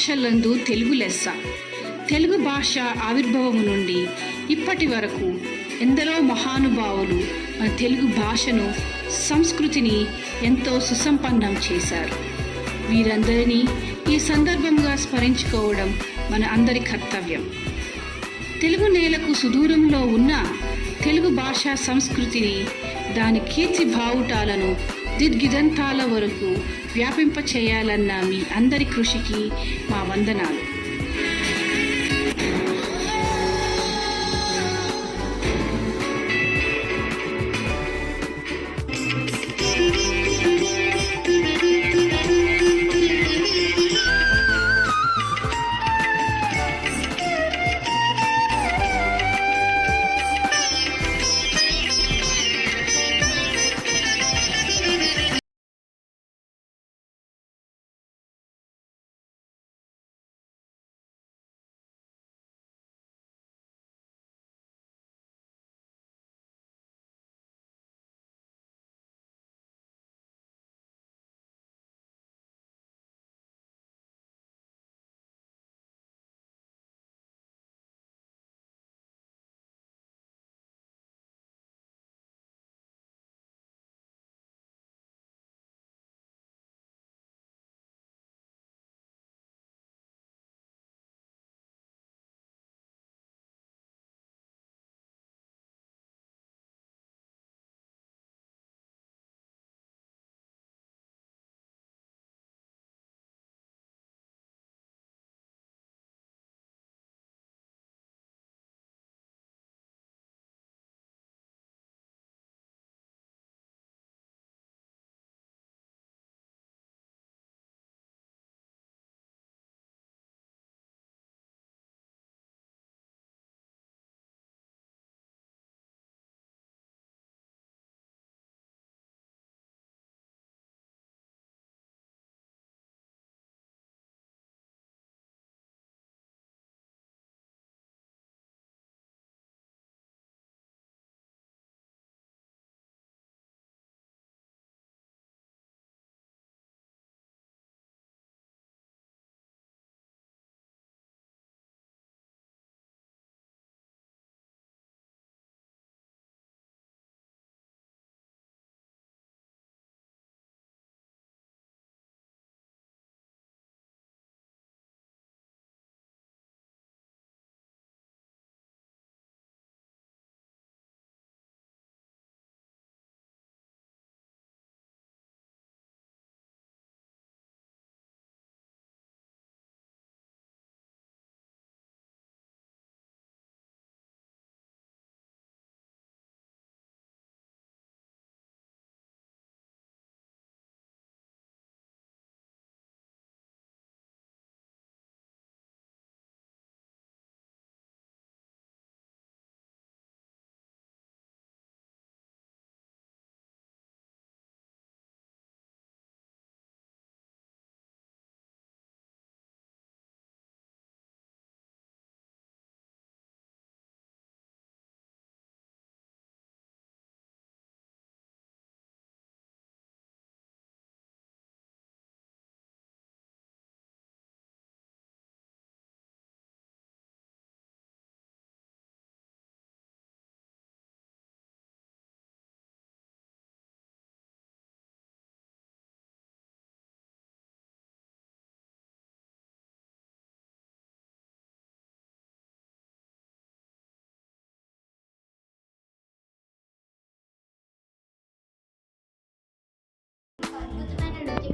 భాషలందు తెలుగు లెస్స. తెలుగు భాష ఆవిర్భావం నుండి ఇప్పటి వరకు ఎందరో మహానుభావులు మన తెలుగు భాషను సంస్కృతిని ఎంతో సుసంపన్నం చేశారు. వీరందరినీ ఈ సందర్భంగా స్మరించుకోవడం మన అందరి కర్తవ్యం. తెలుగు నేలకు సుదూరంలో ఉన్న తెలుగు భాషా సంస్కృతిని దాని కీర్తి భావుటాలను గిదంతాల వరకు వ్యాపింప చేయాలన్న మీ అందరి కృషికి మా వందనాలు.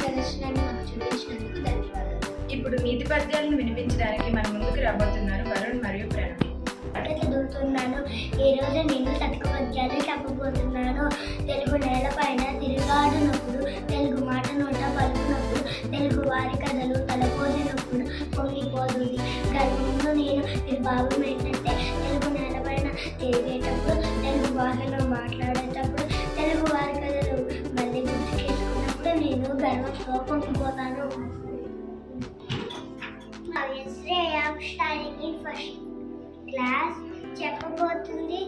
ప్రదర్శనని మాకు చూపించినందుకు ధన్యవాదాలు ఇప్పుడు నీతి పద్యాలను వినిపించడానికి మన ముందుకు రాబోతున్నారు వరుణ్ మరియు ప్రణవ్. చదువుతున్నాను ఈ రోజు నేను తక్కువ పద్యాలు చెప్పబోతున్నాను. తెలుగు నేల పైన తిరుగు క్లాస్ చెప్పబోతుంది.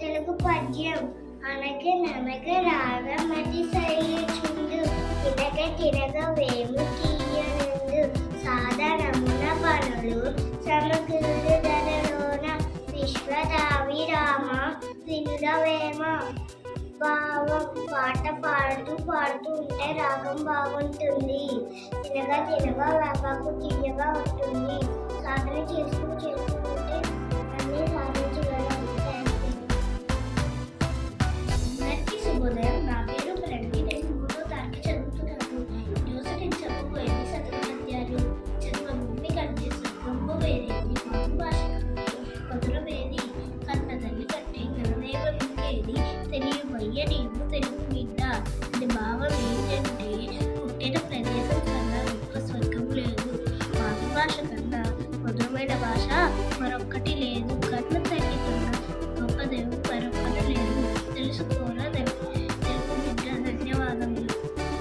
తెలుగు పద్యం. అనగ ననగ రాగ మతి సరిచుండు తినగ తినగ వేము తీయనుండు లేదు సాధనమున పనులు సమకూరు ధరలోన. విశ్వదావిరామ వినురవేమ భావం పాట పాడుతూ పాడుతూ ఉంటే రాగం బాగుంటుంది. తినగా తినగా వేపాకు తీయగా ఉంటుంది. సాధన చేస్తూ చేస్తూ మరొక్కటి